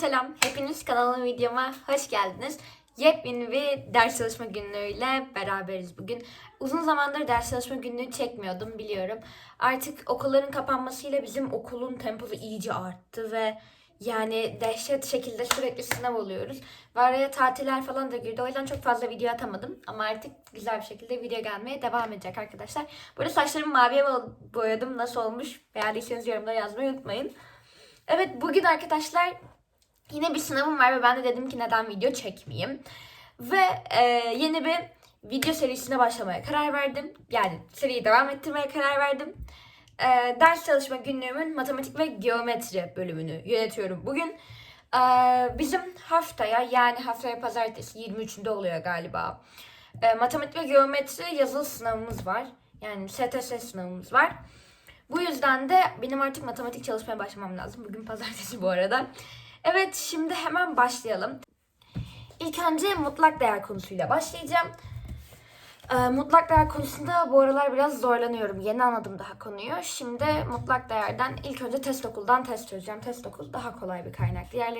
selam. Hepiniz kanalıma videoma hoş geldiniz. Yepyeni bir ders çalışma günlüğüyle beraberiz bugün. Uzun zamandır ders çalışma günlüğü çekmiyordum biliyorum. Artık okulların kapanmasıyla bizim okulun temposu iyice arttı ve yani dehşet şekilde sürekli sınav oluyoruz. Ve araya tatiller falan da girdi. O yüzden çok fazla video atamadım. Ama artık güzel bir şekilde video gelmeye devam edecek arkadaşlar. Burada saçlarımı maviye bo- boyadım. Nasıl olmuş? Beğendiyseniz yorumlara yazmayı unutmayın. Evet bugün arkadaşlar yine bir sınavım var ve ben de dedim ki neden video çekmeyeyim. Ve e, yeni bir video serisine başlamaya karar verdim. Yani seriyi devam ettirmeye karar verdim. E, ders çalışma günlüğümün matematik ve geometri bölümünü yönetiyorum bugün. E, bizim haftaya yani haftaya pazartesi 23'ünde oluyor galiba. E, matematik ve geometri yazılı sınavımız var. Yani STS sınavımız var. Bu yüzden de benim artık matematik çalışmaya başlamam lazım. Bugün pazartesi bu arada. Evet şimdi hemen başlayalım. İlk önce mutlak değer konusuyla başlayacağım. Ee, mutlak değer konusunda bu aralar biraz zorlanıyorum. Yeni anladım daha konuyu. Şimdi mutlak değerden ilk önce test okuldan test çözeceğim. Test okul daha kolay bir kaynak. Diğerleri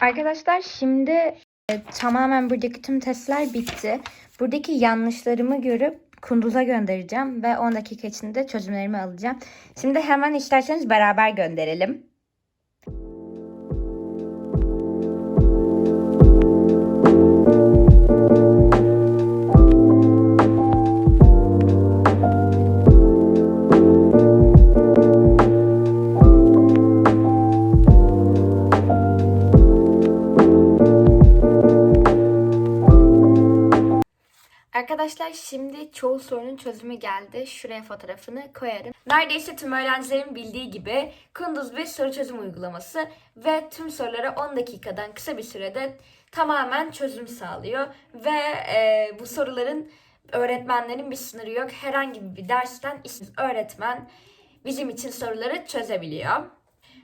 Arkadaşlar şimdi e, tamamen buradaki tüm testler bitti. Buradaki yanlışlarımı görüp Kunduz'a göndereceğim ve 10 dakika içinde çözümlerimi alacağım. Şimdi hemen isterseniz beraber gönderelim. Arkadaşlar şimdi çoğu sorunun çözümü geldi. Şuraya fotoğrafını koyarım. Neredeyse tüm öğrencilerin bildiği gibi Kunduz bir soru çözüm uygulaması ve tüm sorulara 10 dakikadan kısa bir sürede tamamen çözüm sağlıyor. Ve e, bu soruların öğretmenlerin bir sınırı yok. Herhangi bir dersten öğretmen bizim için soruları çözebiliyor.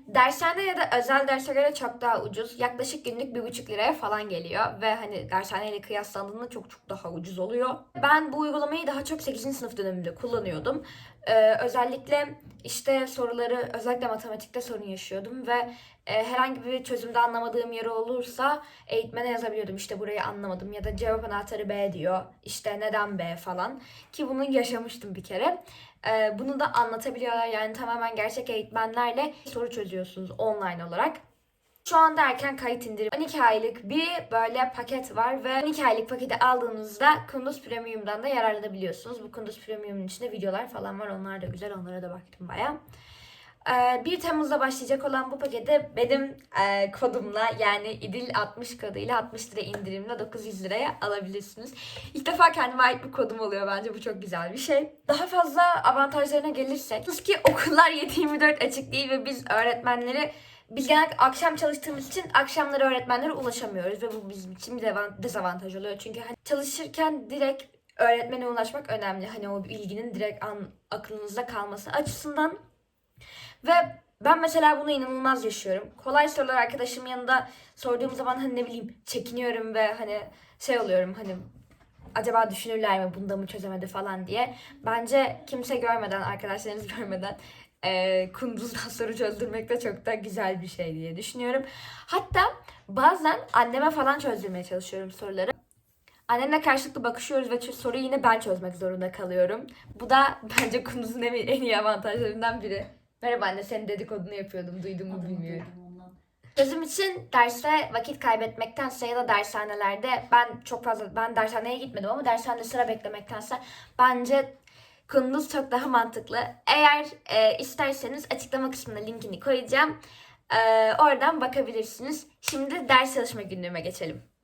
Dershane ya da özel derse göre çok daha ucuz. Yaklaşık günlük bir buçuk liraya falan geliyor. Ve hani dershaneyle kıyaslandığında çok çok daha ucuz oluyor. Ben bu uygulamayı daha çok 8. sınıf döneminde kullanıyordum. Ee, özellikle işte soruları özellikle matematikte sorun yaşıyordum ve e, herhangi bir çözümde anlamadığım yeri olursa eğitmene yazabiliyordum. İşte burayı anlamadım ya da cevap anahtarı B diyor. İşte neden B falan. Ki bunu yaşamıştım bir kere. Ee, bunu da anlatabiliyorlar. Yani tamamen gerçek eğitmenlerle soru çözüyorsunuz online olarak. Şu anda erken kayıt indirim. 12 aylık bir böyle paket var ve 12 aylık paketi aldığınızda Kunduz Premium'dan da yararlanabiliyorsunuz. Bu Kunduz Premium'un içinde videolar falan var. Onlar da güzel. Onlara da baktım baya. 1 Temmuz'da başlayacak olan bu paketi benim e, kodumla yani İdil 60 koduyla 60 lira indirimle 900 liraya alabilirsiniz. İlk defa kendime ait bir kodum oluyor bence bu çok güzel bir şey. Daha fazla avantajlarına gelirsek ki okullar 7-24 açık değil ve biz öğretmenleri biz genelde akşam çalıştığımız için akşamları öğretmenlere ulaşamıyoruz ve bu bizim için bir dezavantaj oluyor. Çünkü hani çalışırken direkt öğretmene ulaşmak önemli. Hani o bilginin direkt an, aklınızda kalması açısından. Ve ben mesela bunu inanılmaz yaşıyorum. Kolay sorular arkadaşımın yanında sorduğum zaman hani ne bileyim çekiniyorum ve hani şey oluyorum hani acaba düşünürler mi bunda mı çözemedi falan diye. Bence kimse görmeden, arkadaşlarınız görmeden e, kunduzdan soru çözdürmek de çok da güzel bir şey diye düşünüyorum. Hatta bazen anneme falan çözdürmeye çalışıyorum soruları. Annemle karşılıklı bakışıyoruz ve soruyu yine ben çözmek zorunda kalıyorum. Bu da bence kunduzun en en iyi avantajlarından biri. Merhaba anne senin dedikodunu yapıyordum duydun mu bilmiyorum. Çözüm için derste vakit kaybetmektense ya da dershanelerde ben çok fazla ben dershaneye gitmedim ama dershanede sıra beklemektense bence Kunduz çok daha mantıklı. Eğer e, isterseniz açıklama kısmına linkini koyacağım. E, oradan bakabilirsiniz. Şimdi ders çalışma günlüğüme geçelim.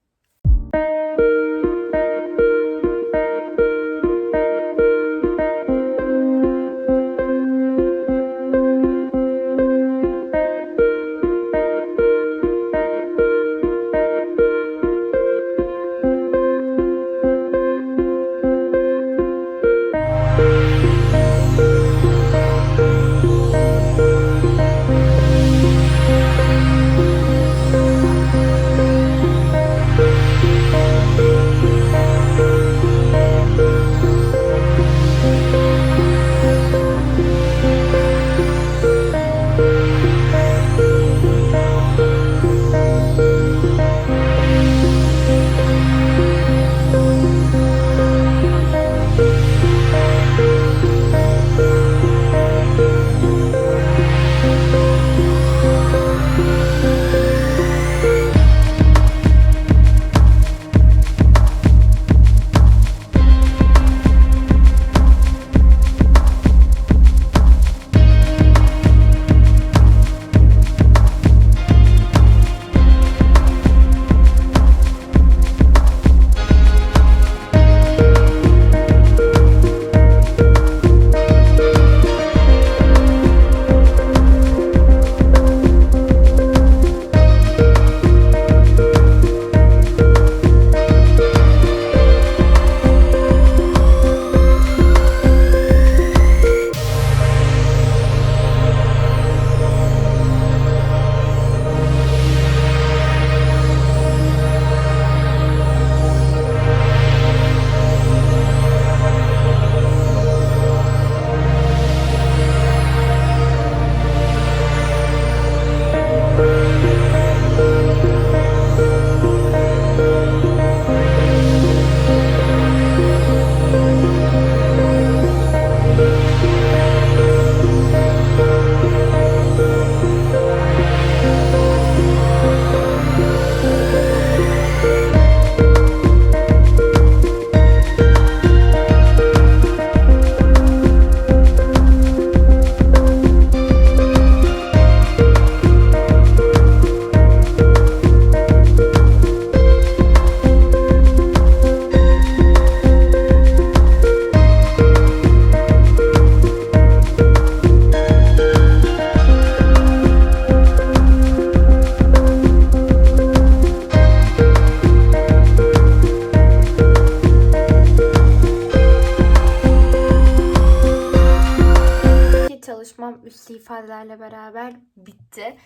Geçti ifadelerle beraber bitti.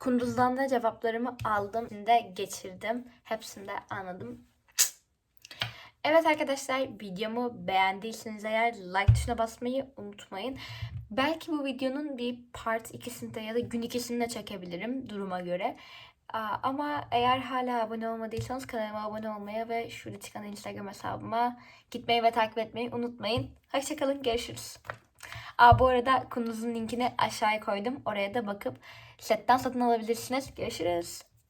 Kunduz'dan da cevaplarımı aldım. de geçirdim. Hepsini de anladım. Evet arkadaşlar videomu beğendiyseniz eğer like tuşuna basmayı unutmayın. Belki bu videonun bir part ikisinde ya da gün ikisinde çekebilirim duruma göre. Ama eğer hala abone olmadıysanız kanalıma abone olmayı ve şurada çıkan Instagram hesabıma gitmeyi ve takip etmeyi unutmayın. Hoşçakalın görüşürüz. Aa, bu arada Kunduz'un linkini aşağıya koydum. Oraya da bakıp setten satın alabilirsiniz. Görüşürüz.